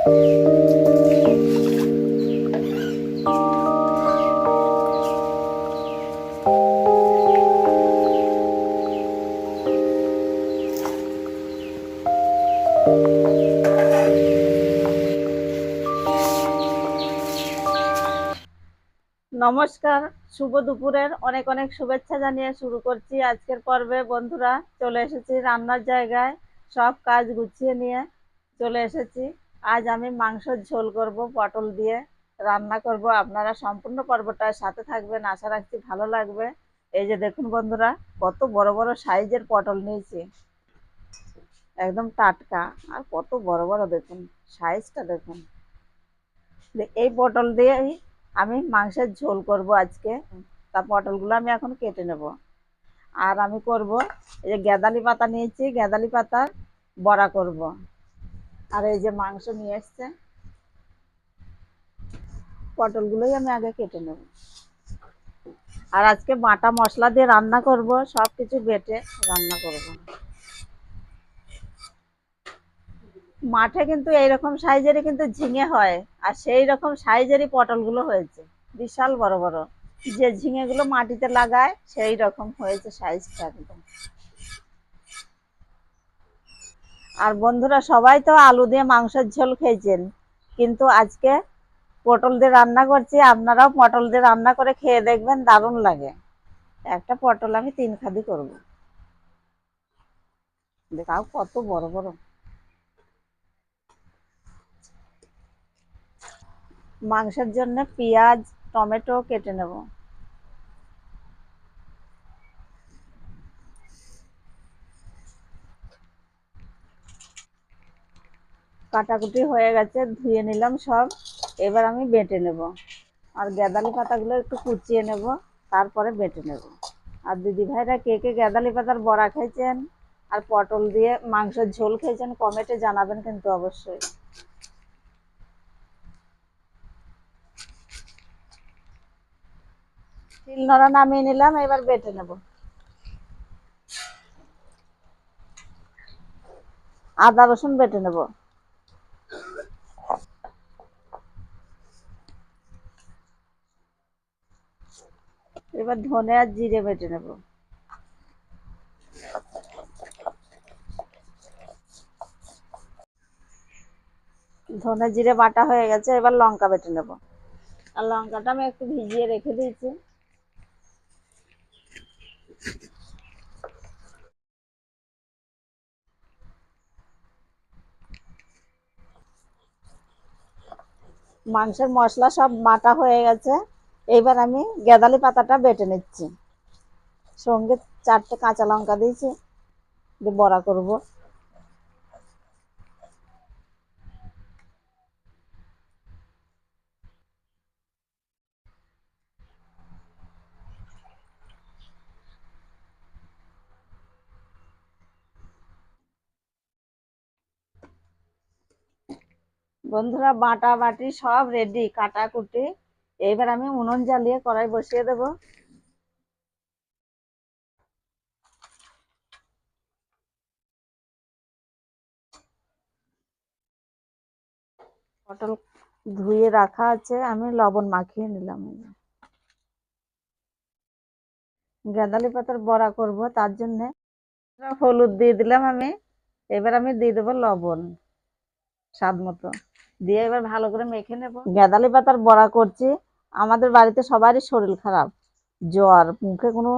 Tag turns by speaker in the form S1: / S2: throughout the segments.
S1: নমস্কার, শুভ দুপুরের অনেক অনেক শুভেচ্ছা জানিয়ে শুরু করছি আজকের পর্বে। বন্ধুরা, চলে এসেছি রান্নার জায়গায়। সব কাজ গুছিয়ে নিয়ে চলে এসেছি। আজ আমি মাংসর ঝোল করব, পটল দিয়ে রান্না করব। আপনারা সম্পূর্ণ পর্বটার সাথে থাকবেন, আশা রাখছি ভালো লাগবে। এই যে দেখুন বন্ধুরা, কত বড় বড় সাইজের পটল নিয়েছি। একদম টাটকা, আর কত বড় বড় দেখুন, সাইজটা দেখুন। এই পটল দিয়েই আমি মাংসের ঝোল করব আজকে। তা পটলগুলো আমি এখন কেটে নেব। আর আমি করব, এই যে গেঁদালি পাতা নিয়েছি গেঁদালি পাতার বড়া করব। আর এই যে মাংস নিয়ে এসছে, পটলগুলোই আমি আগে কেটে নেব। আর আজকে বাটা মশলা দিয়ে রান্না করব সব কিছু বেটে রান্না করব। মাঠে কিন্তু এইরকম সাইজেরই কিন্তু ঝিঙে হয়, আর সেই রকম সাইজেরই পটলগুলো হয়েছে। বিশাল বড় বড়। যে ঝিঙেগুলো মাটিতে লাগায় সেই রকম হয়েছে সাইজটা একদম। আর বন্ধুরা সবাই তো আলু দিয়ে মাংসের ঝোল খেয়েছেন। কিন্তু আজকে পটল দিয়ে রান্না করছি, আপনারাও পটল দিয়ে রান্না করে খেয়ে দেখবেন দারুণ লাগে। একটা পটল আমি তিন খাদি করব। দেখাও কত বড় বড়। মাংসের জন্য পেঁয়াজ, টমেটো কেটে নেব। কাটাকুটি হয়ে গেছে, ধুয়ে নিলাম সব। এবার আমি বেটে নেব। আর গেঁদালি পাতাগুলো একটু কুচিয়ে নেব, তারপরে বেটে নেব। আর দিদি ভাইরা কে কে গেঁদালি পাতার বড়া খেয়েছেন আর পটল দিয়ে মাংসের ঝোল খেয়েছেন কমেটে জানাবেন কিন্তু অবশ্যই। তিল নড়া নামিয়ে নিলাম, এবার বেটে নেব। আদা রসুন বেটে নেব। এবার ধনে আর জিরে বেটে নেব। ধনে জিরে বাটা হয়ে গেছে, এবার লঙ্কা বেটে নেব। আর লঙ্কাটা আমি একটু ভিজিয়ে রেখে দিয়েছি। মাংসের মশলা সব বাটা হয়ে গেছে। এইবার আমি গেঁদালি পাতাটা বেটে নিচ্ছি। সঙ্গে চারটে কাঁচা লঙ্কা দিয়েছি, দিয়ে বড়া করব। বন্ধুরা, বাটা বাটি সব রেডি কাটাকুটি এইবার আমি উনুন জ্বালিয়ে কড়াই বসিয়ে দেব। পটল ধুয়ে রাখা আছে, আমি লবণ মাখিয়ে নিলাম। গেঁদালি পাতার বড়া করব, তার জন্যে হলুদ দিয়ে দিলাম আমি। এবার আমি দিয়ে দেবো লবণ, স্বাদ মতো। দিয়ে এবার ভালো করে মেখে নেব। গেঁদালি পাতার বড়া করছি। আমাদের বাড়িতে সবারই শরীর খারাপ। জ্বর, মুখে কোনো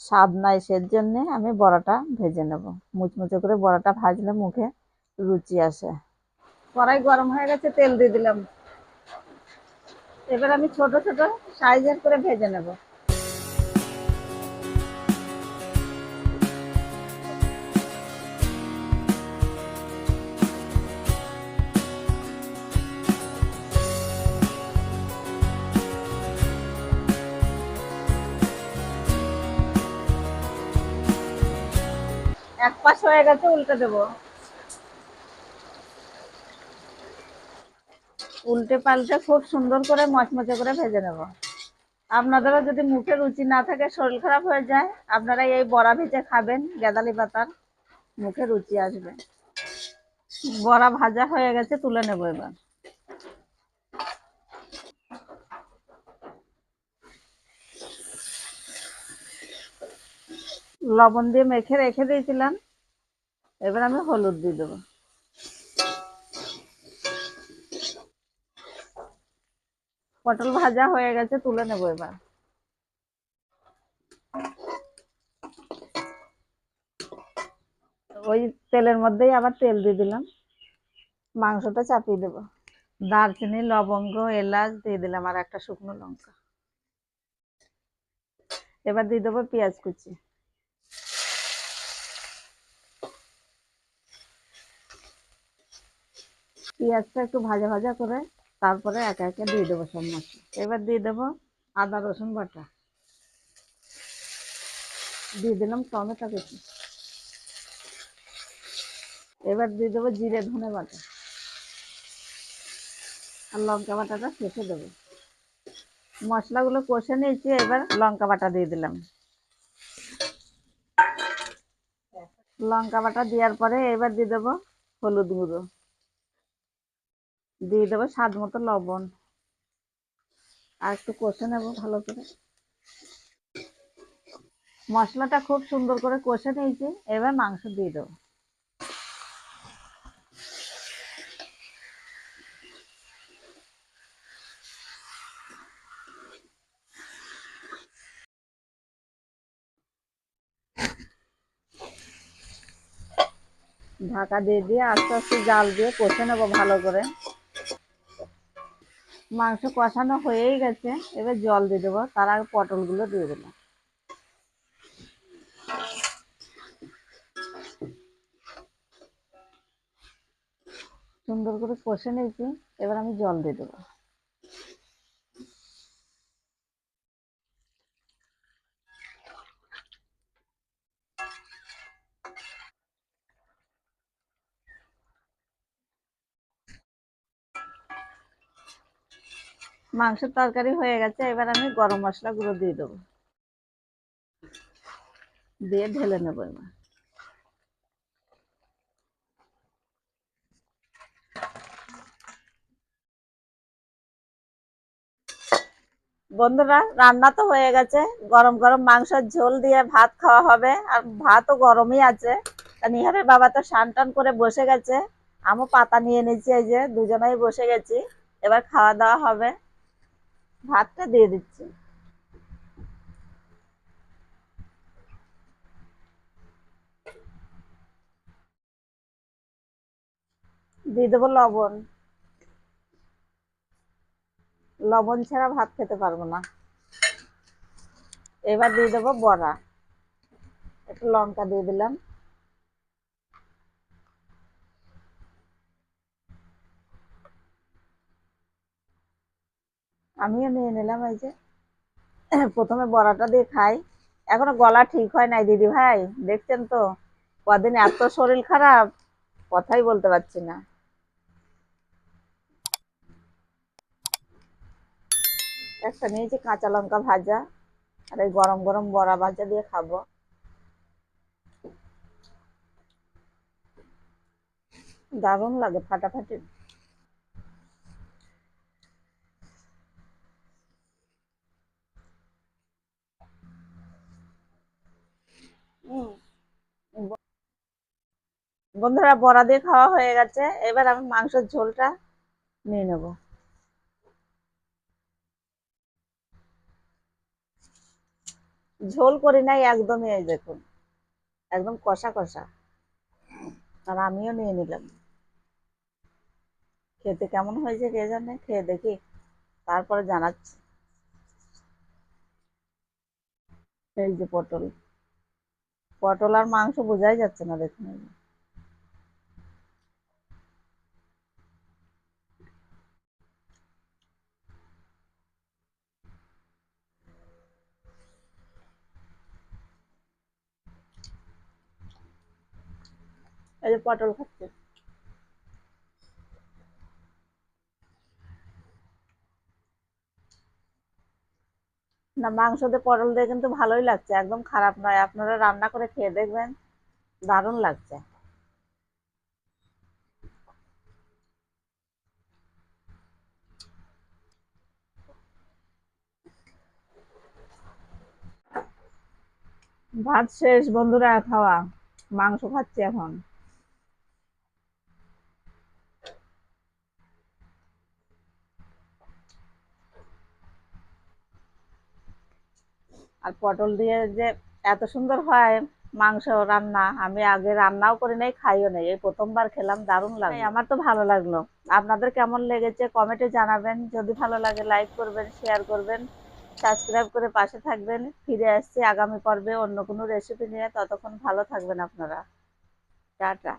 S1: স্বাদ নাই সের জন্যে আমি বড়াটা ভেজে নেব। মুচমুচে করে বড়াটা ভাজলে মুখে রুচি আসে। কড়াই গরম হয়ে গেছে, তেল দিয়ে দিলাম। এবার আমি ছোট ছোট সাইজের করে ভেজে নেব। পাশ হয়ে গেছে, উল্টে দেবো। উল্টে পাল্টে খুব সুন্দর করে মচমচে করে ভেজে নেব। আপনাদেরও যদি মুখে রুচি না থাকে, শরীর খারাপ হয়ে যায়, আপনারা এই বড়া ভেজে খাবেন, গেঁদালি পাতার। মুখে রুচি আসবে। বড়া ভাজা হয়ে গেছে, তুলে নেব এবার। লবণ দিয়ে মেখে রেখে দিয়েছিলাম। এবার আমি হলুদ দিয়ে দেবো। পটল ভাজা হয়ে গেছে, তুলে নেব এবার। ওই তেলের মধ্যেই আবার তেল দিয়ে দিলাম। মাংসটা চাপিয়ে দেবো। দারচিনি, লবঙ্গ, এলাচ দিয়ে দিলাম আর একটা শুকনো লঙ্কা। এবার দিয়ে দেবো পেঁয়াজ কুচি। পেঁয়াজটা একটু ভাজা ভাজা করে তারপরে একে একে দিয়ে দেবো সব মশলা। এবার দিয়ে দেবো আদা, রসুন বাটা। দিয়ে দিলাম টমেটো কুচি। এবার দিয়ে দেবো জিরে ধনে বাটা। আর লঙ্কা বাটাটা শেষে দেবো। মশলাগুলো কষে নিয়েছি, এবার লঙ্কা বাটা দিয়ে দিলাম। লঙ্কা বাটা দেওয়ার পরে এবার দিয়ে দেবো হলুদ গুঁড়ো। দিয়ে দেবো স্বাদ মতো লবণ। আর একটু কষে নেব ভালো করে। মশলাটা খুব সুন্দর করে কষে নিয়েছি, এবার মাংস দিয়ে দেবো। ঢাকা দিয়ে দিয়ে আস্তে আস্তে জাল দিয়ে কষে নেব ভালো করে। মাংস কষানো হয়েই গেছে। এবার জল দিয়ে দেবো, তার আগে পটলগুলো দিয়ে দিলাম সুন্দর করে কষে নিয়েছি, এবার আমি জল দিয়ে দেবো। মাংসের তরকারি হয়ে গেছে, এবার আমি গরম মশলা গুঁড়ো দিয়ে দেবো। দিয়ে ঢেলে নেব এবার। বন্ধুরা, রান্না তো হয়ে গেছে। গরম গরম মাংসের ঝোল দিয়ে ভাত খাওয়া হবে, আর ভাতও গরমই আছে। নিহারের বাবা তো স্নান টান করে বসে গেছে। আমও পাতা নিয়ে নিচ্ছি এই যে দুজনেই বসে গেছি। এবার খাওয়া দাওয়া হবে। ভাতটা দিয়ে দিচ্ছি। দিয়ে দেবো লবণ। লবণ ছাড়া ভাত খেতে পারব না। এবার দিয়ে দেবো বড়া। একটু লঙ্কা দিয়ে দিলাম। আমিও নিয়ে নিলাম এই যে। প্রথমে বড়াটা দিয়ে খাই। এখনও গলা ঠিক হয় নাই, দিদি ভাই। দেখছেন তো? কদিন এত শরীর খারাপ, কথাই বলতে পারছি না। একটা নিয়েছি কাঁচা লঙ্কা ভাজা আর এই গরম গরম বড়া ভাজা দিয়ে খাব। দারুণ লাগে ফাটাফাটি। বন্ধুরা, বড়া দিয়ে খাওয়া হয়ে গেছে। এবার আমি মাংসের ঝোলটা নিয়ে নেব। ঝোল করি নাই, একদমই এই দেখুন, একদম কষা কষা। আর আমিও নিয়ে নিলাম। খেতে কেমন হয়েছে কে জানে? খেয়ে দেখি, তারপরে জানাচ্ছি। এই যে পটল। পটল আর মাংস বোঝাই যাচ্ছে না দেখুন। এই যে পটল খাচ্ছে। না মাংস দিয়ে পটল দিয়ে কিন্তু ভালোই লাগছে, একদম খারাপ নয়। আপনারা রান্না করে খেয়ে দেখবেন, দারুণ লাগছে। ভাত শেষ, বন্ধুরা, খাওয়া। মাংস খাচ্ছি এখন। আর পটল দিয়ে যে এত সুন্দর হয় মাংস রান্না, আমি আগে রান্নাও করি নাই, খাইও নাই। এই প্রথমবার খেলাম, দারুণ লাগল। আমার তো ভালো লাগল। আপনাদের কেমন লেগেছে কমেন্টে জানাবেন। যদি ভালো লাগে লাইক করবেন শেয়ার করবেন সাবস্ক্রাইব করে পাশে থাকবেন। ফিরে আসছি আগামী পর্বে অন্য কোনো রেসিপি নিয়ে। ততক্ষণ ভালো থাকবেন আপনারা। টাটা।